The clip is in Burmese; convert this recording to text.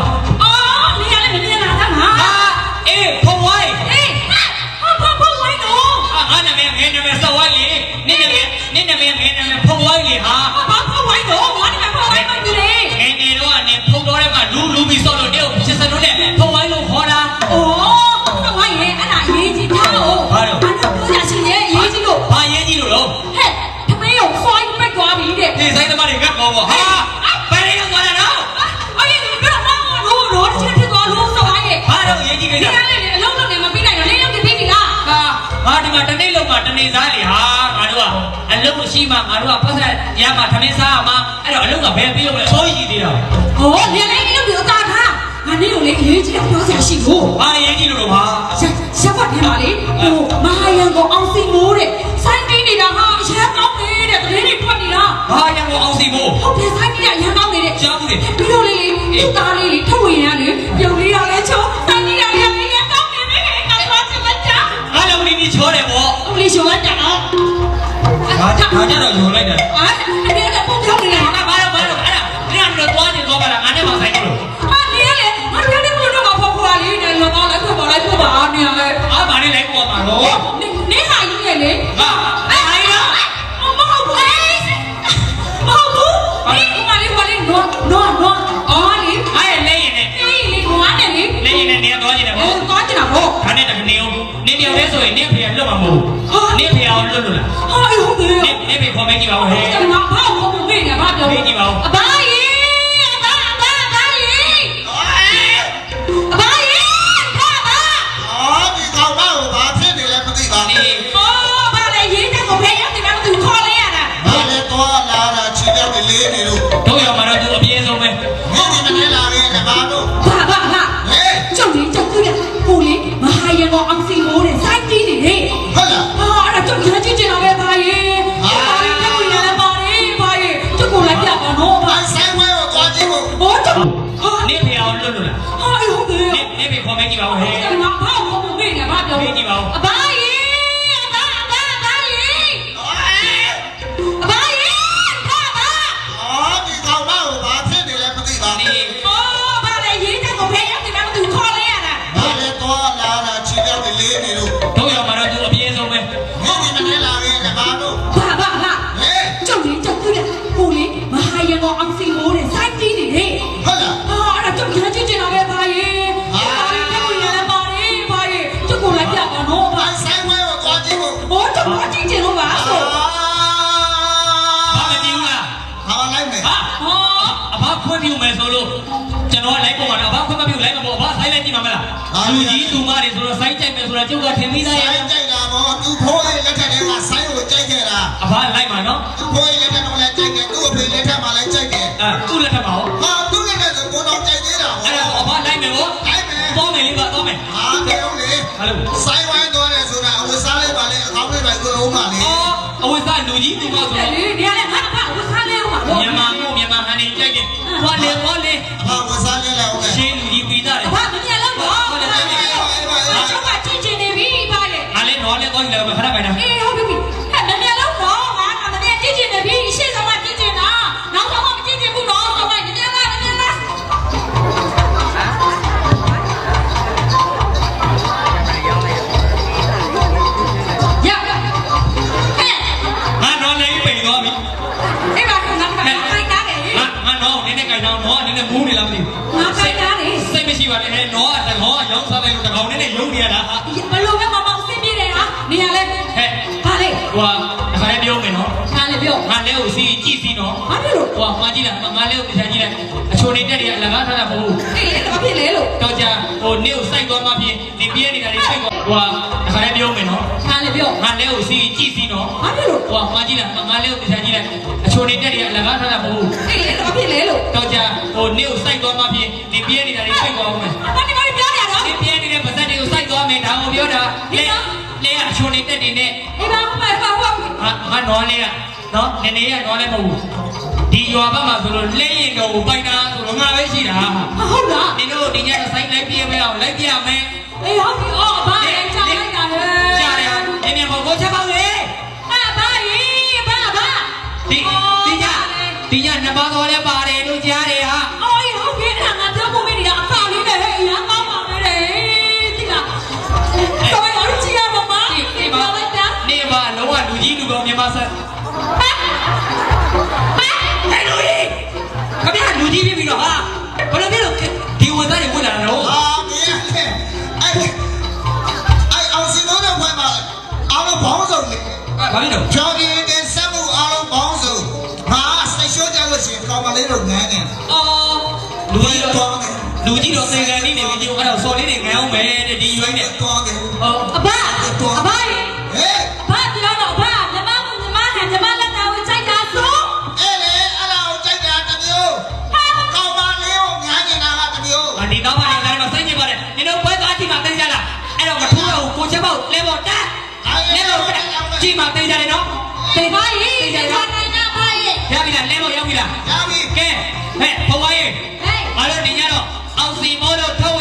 ဘ မရှိမှငါတို့ကပတ်သက်ရမှာထမင်းစားမှာအဲ့တော့အလုံးကဘယ်ပြီးလို့လဲဆိုးရည်သေးတာ။ဟောနေလေးလေးတို့အသာထား။ငါနေကိုလေရေးချင်ပြောစရာရှိဖို့ဘာရေးကြီးလို့လို့ဟာ။ရက်ရက်ဖတ်ထဲမှာလေဟိုမဟာယံကိုအောင်စီမိုးတဲ့ နဲ့လိုက်ပေါ်မှာတော့နေနေဟာကြီးရဲ့လေငါအဲ့ဒါရောမဟုတ်ဘူးမဟုတ်ဘူးဒီကလေးကလေးနော်နော်နော်အော်လေငါရဲ့လက်ရင်နဲ့အေးလေကွာနေလေလက်ရင်နဲ့နေသွားနေတယ်ဟိုပေါ့သွားကြတာပေါ့ဒါနဲ့တခဏနေအောင်နေတယောက်တည်းဆိုရင်နေဖေကလွတ်မှာမဟုတ်ဘူးနေဖေအောင်လွတ်လို့လားဟာဟုတ်တယ်နေနေဖေခေါ်မဲကြည့်ပါဦးဟဲ့ ကြည့်ရကိုလေးမဟာယံကိုအောင်စီမိုးတဲ့စိုက်တီးနေ လိုက်မယ်ဟာဟောအဘခွင့်ပြုမယ်ဆိုလို့ကျွန်တော်လိုက်ပေါ်မှာတော့အဘခွင့်မပြုလိုက်မှာပေါ့အဘဆိုင်လိုက်ကြည့်မှာမလားလူကြီးသူမတွေဆိုတော့ဆိုင်ကြိုက်မယ်ဆိုတော့ကျုပ်ကထင်ပြီးသားဆိုင်ရဲ့ကြိုက်တာပေါ့သူဖိုးရဲ့လက်ထက်ကဆိုင်ကိုကြိုက်ခဲ့တာအဘလိုက်မှာနော်သူဖိုးရဲ့လက်ထက်ကလည်းကြိုက်တယ်သူ့အဖေလက်ထက်မှာလည်းကြိုက်တယ်အဲသူ့လက်ထက်မှာဟောဟာသူ့လက်ထက်ဆိုကိုတော့ကြိုက်သေးတာအဲ့ဒါအဘလိုက်မယ်ပေါ့လိုက်မယ်သွားမယ်လေးပါသွားမယ်ဟာတယ်ဦးလေဟာလို့ဆိုင်ဝိုင်းတော့လဲဆိုတာအဝစားလေးပါလေအကောင်းလေးပါကိုလုံးပါလေအော်အဝိစားလူကြီးသူမဆိုတ လို့ဟိုကမှကြည့်လားငါလည်းကိုပြန်ကြည့်လိုက်အချိုနေတက်တွေအလကားထားတာမဟုတ်ဘူးအေးဘာဖြစ်လဲလို့တော့ကြာဟိုနေကိုစိုက်သွားမှဖြစ်နေပြဲနေတာတွေစိတ်သွားဟိုကခါလေးပြောမယ်နော်ငါလည်းပြောငါလည်းကိုစီကြည့်စီနော်ဘာဖြစ်လို့ဟိုကမှကြည့်လားငါလည်းကိုပြန်ကြည့်လိုက်အချိုနေတက်တွေအလကားထားတာမဟုတ်ဘူးအေးဘာဖြစ်လဲလို့တော့ကြာဟိုနေကိုစိုက်သွားမှဖြစ်နေပြဲနေတာတွေစိတ်သွားအောင်မယ်ဘာဒီဘာပြောရတော့နေပြဲနေတဲ့ပါဇက်တွေကိုစိုက်သွားမယ်ဒါကိုပြောတာလေလေအချိုနေတက်တွေနဲ့အေးဘာမှမဟုတ်ဘူးငါငါနော်လေးကနော်နည်းနည်းကနော်လေးမဟုတ်ဘူး ဒီရွာဘက်မှာဆိုလို့လဲရင်တော့ပိုက်တာဆိုတော့ငါပဲရှိတာဟုတ်လားနင်တို့ဒီညဆိုင်လိုက်ပြမဲအောင်လိုက်ပြမယ်အေးဟုတ်ပြီအော်ဘာလဲကြောက်လိုက်တာလေကြားရနင်မြန်ကိုကိုချက်ပေါက်လေအာဘာကြီးဘာဘာဒီဒီညဒီညနှစ်ပါးတော်လည်းပါတယ်လို့ကြားတယ် ဘာဖြစ်လို့ကျော်ဒီတင်ဆက်မှုအားလုံးဘောင်းစုံဟာစိတ်ရှိုးကြလို့ရှိရင်ကောင်းမလေးတို့ငန်းနေအော်လူကြီးတော့လူကြီးတော့သေကန်နေနေပြီဒီအဲ့တော့စော်လေးတွေငန်းအောင်မယ်တဲ့ဒီရွိုင်းနဲ့ ကြည့်မှာသိကြတယ်နော်သိပါရဲ့သိကြတယ်နော်ရပြီလားလဲတော့ရောက်ပြီလားရောက်ပြီကဲဟဲ့ဘဝရေးဟဲ့ငါတို့ဒီညတော့အောင်စီမိုးတို့ထုတ်